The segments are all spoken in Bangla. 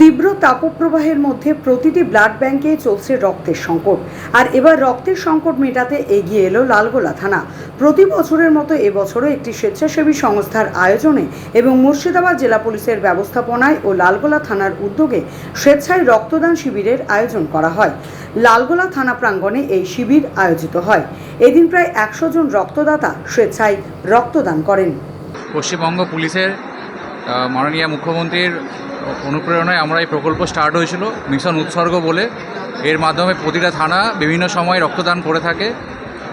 তীব্র তাপপ্রবাহের মধ্যে প্রতিটি ব্লাড ব্যাংকে চলছে রক্তের সংকট। আর এবার রক্তের সংকট মেটাতে এগিয়ে এলো লালগোলা থানা। প্রতি বছরের মতো এবছরও একটি স্বেচ্ছাসেবী সংস্থার আয়োজনে এবং মুর্শিদাবাদ জেলা পুলিশের ব্যবস্থাপনায় ও লালগোলা থানার উদ্যোগে স্বেচ্ছায় রক্তদান শিবিরের আয়োজন করা হয়। লালগোলা থানা প্রাঙ্গণে এই শিবির আয়োজিত হয়। এদিন প্রায় একশো জন রক্তদাতা স্বেচ্ছায় রক্তদান করেন। পশ্চিমবঙ্গ পুলিশের মাননীয় মুখ্যমন্ত্রীর অনুপ্রেরণায় আমরা এই প্রকল্প স্টার্ট হয়েছিল, মিশন উৎসর্গ বলে। এর মাধ্যমে প্রতিটা থানা বিভিন্ন সময় রক্তদান করে থাকে।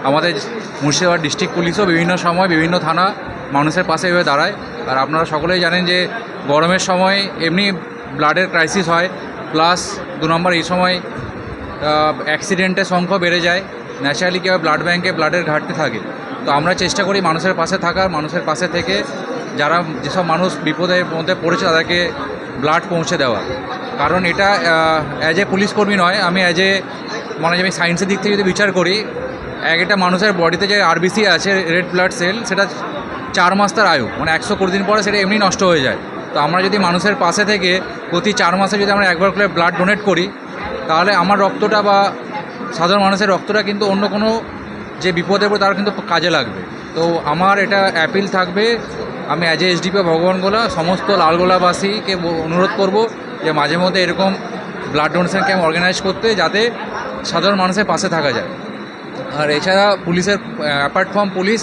আমাদের মুর্শিদাবাদ ডিস্ট্রিক্ট পুলিশও বিভিন্ন সময় বিভিন্ন থানা মানুষের পাশে হয়ে দাঁড়ায়। আর আপনারা সকলেই জানেন যে গরমের সময় এমনি ব্লাডের ক্রাইসিস হয়, প্লাস দু নম্বর এই সময় অ্যাক্সিডেন্টের সংখ্যা বেড়ে যায়। ন্যাচারালি কীভাবে ব্লাড ব্যাঙ্কে ব্লাডের ঘাটতি থাকে। তো আমরা চেষ্টা করি মানুষের পাশে থাকার, মানুষের পাশে থেকে যারা যেসব মানুষ বিপদের মধ্যে পড়েছে তাদেরকে ব্লাড পৌঁছে দেওয়া। কারণ এটা অ্যাজ এ পুলিশ কর্মী নয়, আমি অ্যাজ এ মানে আমি সায়েন্সের দিক থেকে যদি বিচার করি, এক একটা মানুষের বডিতে যে আরবিসি আছে রেড ব্লাড সেল সেটা চার মাস তার আয়ু মানে একশো কুড়ি দিন পরে সেটা এমনি নষ্ট হয়ে যায়। তো আমরা যদি মানুষের পাশে থেকে প্রতি চার মাসে যদি আমরা একবার করে ব্লাড ডোনেট করি, তাহলে আমার রক্তটা বা সাধারণ মানুষের রক্তটা কিন্তু অন্য কোনো যে বিপদে পড়ে তার কিন্তু কাজে লাগবে। তো আমার এটা অ্যাপিল থাকবে আমি অ্যাজ এ এসডিপি ভগবানগোলা সমস্ত লালগোলাবাসীকে অনুরোধ করব যে মাঝে মধ্যে এরকম ব্লাড ডোনেশন ক্যাম্প অর্গানাইজ করতে যাতে সাধারণ মানুষের পাশে থাকা যায়। আর এছাড়া পুলিশের অ্যাপার্ট ফ্রম পুলিশ,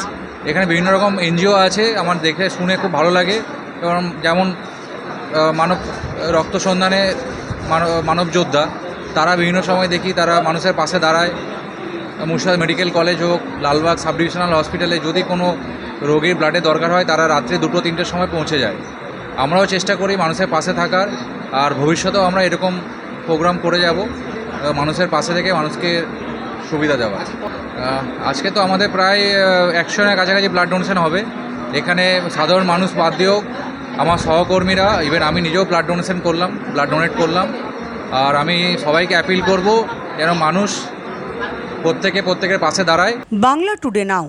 এখানে বিভিন্ন রকম এনজিও আছে, আমার দেখে শুনে খুব ভালো লাগে। এবং যেমন মানব, রক্ত সন্ধানে মানব যোদ্ধা, তারা বিভিন্ন সময় দেখি তারা মানুষের পাশে দাঁড়ায়। মুর্শিদাবাদ মেডিকেল কলেজ হোক, লালবাগ সাব ডিভিশনাল হসপিটালে যদি কোনো রোগীর ব্লাডের দরকার হয়, তারা রাত্রে দুটো, তিনটের সময় পৌঁছে যায়। আমরাও চেষ্টা করি মানুষের পাশে থাকার, আর ভবিষ্যতেও আমরা এরকম প্রোগ্রাম করে যাব মানুষের পাশে থেকে মানুষকে সুবিধা দেওয়ার। আজকে তো আমাদের প্রায় একশো জনের কাছাকাছি ব্লাড ডোনেশন হবে। এখানে সাধারণ মানুষ বাদ দিয়েও আমার সহকর্মীরা ইভেন আমি নিজেও ব্লাড ডোনেশন করলাম ব্লাড ডোনেট করলাম। আর আমি সবাইকে অ্যাপিল করব যেন মানুষ প্রত্যেকে প্রত্যেকের পাশে দাঁড়ায়। বাংলা টুডে নাও